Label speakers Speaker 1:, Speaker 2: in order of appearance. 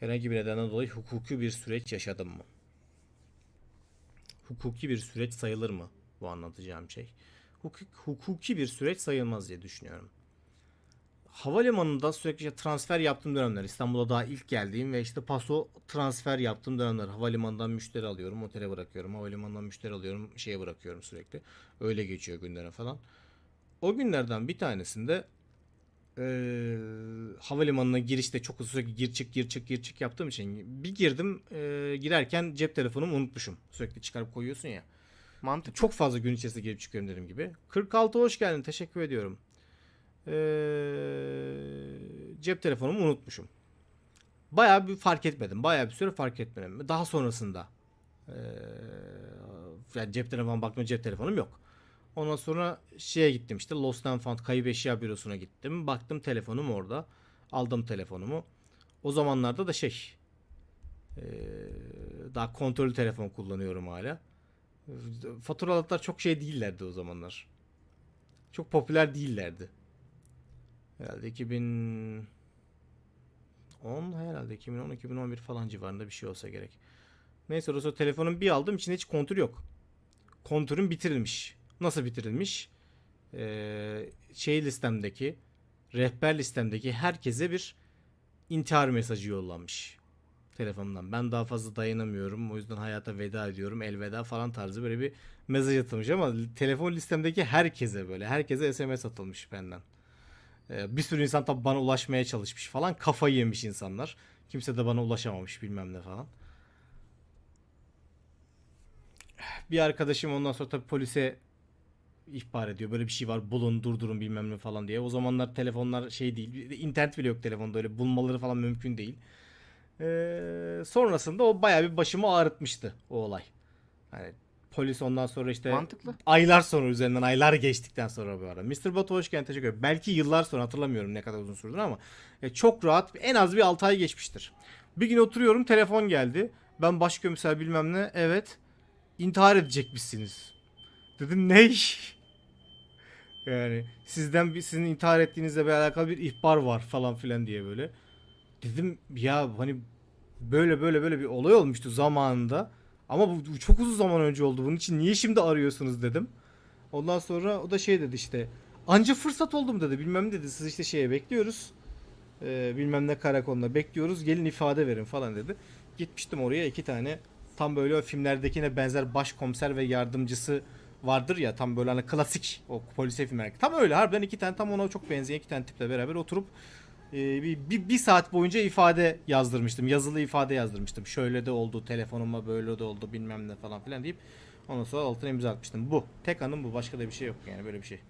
Speaker 1: Herhangi bir nedenden dolayı hukuki bir süreç yaşadım mı? Hukuki bir süreç sayılır mı bu anlatacağım şey? Hukuk, hukuki bir süreç sayılmaz diye düşünüyorum. Havalimanında sürekli transfer yaptığım dönemler. İstanbul'a daha ilk geldiğim ve işte paso transfer yaptığım dönemler. Havalimanından müşteri alıyorum, otele bırakıyorum. Havalimanından müşteri alıyorum, şeye bırakıyorum sürekli. Öyle geçiyor günlere falan. O günlerden bir tanesinde eee havalimanına girişte çok uzun sürekli gir çık gir çık gir çık yaptığım için bir girdim eee, girerken cep telefonumu unutmuşum. Sürekli çıkarıp koyuyorsun ya.
Speaker 2: Mantık.
Speaker 1: Çok fazla gün içerisinde girip çıkıyorum dediğim gibi. 46 hoş geldin. Teşekkür ediyorum. Ee, cep telefonumu unutmuşum. Bayağı bir fark etmedim. Bayağı bir süre fark etmedim. Daha sonrasında ee, yani cep telefonu baktım cep telefonum yok. Ondan sonra şeye gittim işte Lost and Found kayıp eşya bürosuna gittim. Baktım telefonum orada. Aldım telefonumu. O zamanlarda da şey daha kontrollü telefon kullanıyorum hala. Faturalar çok şey değillerdi o zamanlar. Çok popüler değillerdi. Herhalde 2010 herhalde 2010 2011 falan civarında bir şey olsa gerek. Neyse o telefonun bir aldım içinde hiç kontür yok. Kontürüm bitirilmiş. Nasıl bitirilmiş? Ee, şey listemdeki rehber listemdeki herkese bir intihar mesajı yollanmış telefonumdan. Ben daha fazla dayanamıyorum. O yüzden hayata veda ediyorum. Elveda falan tarzı böyle bir mesaj atılmış ama telefon listemdeki herkese böyle. Herkese SMS atılmış benden. Ee, bir sürü insan tabi bana ulaşmaya çalışmış falan. Kafayı yemiş insanlar. Kimse de bana ulaşamamış bilmem ne falan. Bir arkadaşım ondan sonra tabi polise ihbar ediyor. Böyle bir şey var bulun durdurun bilmem ne falan diye. O zamanlar telefonlar şey değil. internet bile yok telefonda öyle bulmaları falan mümkün değil. Ee, sonrasında o bayağı bir başımı ağrıtmıştı o olay. Hani polis ondan sonra işte
Speaker 2: Mantıklı.
Speaker 1: aylar sonra üzerinden aylar geçtikten sonra bu arada. Mr. Batu hoş geldin teşekkür ederim. Belki yıllar sonra hatırlamıyorum ne kadar uzun sürdü ama e, çok rahat en az bir 6 ay geçmiştir. Bir gün oturuyorum telefon geldi. Ben başkomiser bilmem ne evet intihar edecekmişsiniz. Dedim ne? Yani sizden bir sizin intihar ettiğinizle bir alakalı bir ihbar var falan filan diye böyle. Dedim ya hani böyle böyle böyle bir olay olmuştu zamanında. Ama bu, bu çok uzun zaman önce oldu. Bunun için niye şimdi arıyorsunuz dedim. Ondan sonra o da şey dedi işte. Anca fırsat oldum dedi. Bilmem dedi. Siz işte şeye bekliyoruz. Ee, bilmem ne karakoluna bekliyoruz. Gelin ifade verin falan dedi. Gitmiştim oraya iki tane. Tam böyle filmlerdekine benzer başkomiser ve yardımcısı vardır ya. Tam böyle hani klasik o polisiye filmler. Tam öyle harbiden iki tane tam ona çok benzeyen iki tane tiple beraber oturup e, bir, bir, bir saat boyunca ifade yazdırmıştım. Yazılı ifade yazdırmıştım. Şöyle de oldu, telefonuma böyle de oldu bilmem ne falan filan deyip ondan sonra altına imza atmıştım. Bu. Tek anım bu. Başka da bir şey yok yani böyle bir şey.